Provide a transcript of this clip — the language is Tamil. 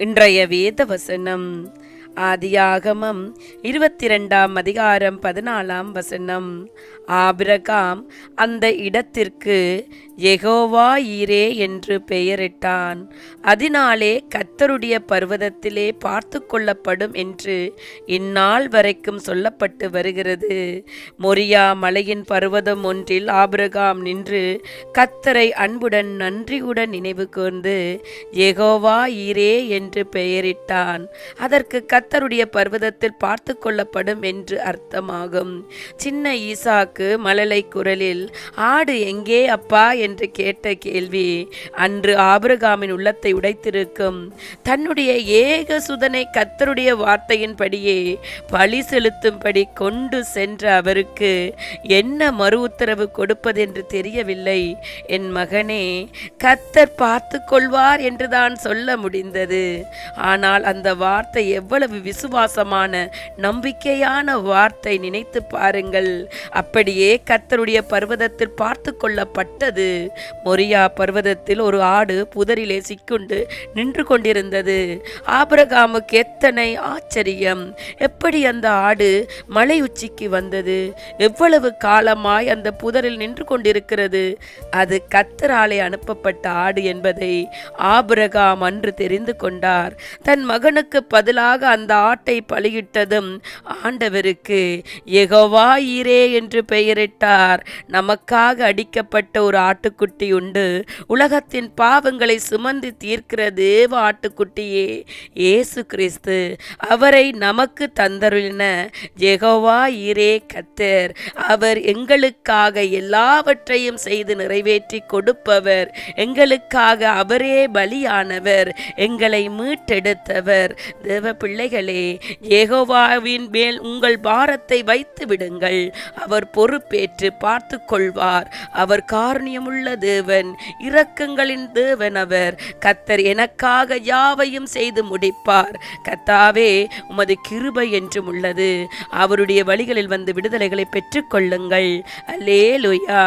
இன்றைய வேத வசனம் ஆதியாகமம் இருபத்தி ரெண்டாம் அதிகாரம் பதினாலாம் வசனம். ஆபிரகாம் அந்த இடத்திற்கு யெகோவா ஈரே என்று பெயரிட்டான். அதனாலே கத்தருடைய பர்வதத்திலே பார்த்து கொள்ளப்படும் என்று இந்நாள் வரைக்கும் சொல்லப்பட்டு வருகிறது. மொரியா மலையின் பர்வதம் ஒன்றில் ஆபிரகாம் நின்று கத்தரை அன்புடன் நன்றியுடன் நினைவு கூர்ந்து எகோவா ஈரே என்று பெயரிட்டான். அதற்கு கத்தருடைய பர்வதத்தில் பார்த்து கொள்ளப்படும் என்று அர்த்தமாகும். சின்ன ஈசாக்கு மழலை குரலில் ஆடு எங்கே அப்பா? என்று கேட்ட கேள்வி. அன்று ஆபிரகாமின் உள்ளத்தை உடைத்திருக்கும் தன்னுடைய ஏக சுதனை கத்தருடைய வார்த்தையின்படியே பழி செலுத்தும்படி கொண்டு சென்ற அவருக்கு என்ன மறு உத்தரவு கொடுப்பதென்று தெரியவில்லை. என் மகனே கத்தர் பார்த்து கொள்வார் என்றுதான் சொல்ல முடிந்தது. ஆனால் அந்த வார்த்தை எவ்வளவு விசுவாசமான நம்பிக்கையான வார்த்தை நினைத்து பாருங்கள். அப்படியே கத்தருடைய பர்வதத்தில் பார்த்து கொள்ளப்பட்டது. மொரியா பர்வதத்தில் ஒரு ஆடு புதரிலே சிக்குண்டு நின்று கொண்டிருந்தது. ஆபிரகாமுக்கு எத்தனை ஆச்சரியம். எப்படி அந்த ஆடு மலை உச்சிக்கு வந்தது? எவ்வளவு காலமாய் அந்த புதரில் நின்று கொண்டிருக்கிறது? அது கத்தராலே அனுப்பப்பட்ட ஆடு என்பதை ஆபிரகாம் அன்று தெரிந்து கொண்டார். தன் மகனுக்கு பதிலாக அந்த ஆட்டை பலியிட்டதும் ஆண்டவருக்கு யெகோவா ஈரே என்று பெயரிட்டார். நமக்காக அடிக்கப்பட்ட ஒரு ஆட்டுக்குட்டி உண்டு. உலகத்தின் பாவங்களை சுமந்து தீர்க்கிற தேவ ஆட்டுக்குட்டியே இயேசு கிறிஸ்து. அவரை நமக்கு தந்தருளின யெகோவா ஈரே கத்தர் அவர் எங்களுக்காக எல்லாவற்றையும் செய்து நிறைவேற்றி கொடுப்பவர். எங்களுக்காக அவரே பலியானவர். எங்களை மீட்டெடுத்தவர். தேவ பிள்ளை பிள்ளைகளே ஏகோவாவின் மேல் உங்கள் பாரத்தை வைத்து விடுங்கள். அவர் பொறுப்பேற்று பார்த்து கொள்வார் அவர் காரணியமுள்ள தேவன் இரக்கங்களின் தேவன் அவர். கத்தர் எனக்காக யாவையும் செய்து முடிப்பார். கத்தாவே உமது கிருபை என்றும் உள்ளது. அவருடைய வழிகளில் வந்து விடுதலைகளை பெற்றுக்கொள்ளுங்கள். அல்லேலுயா.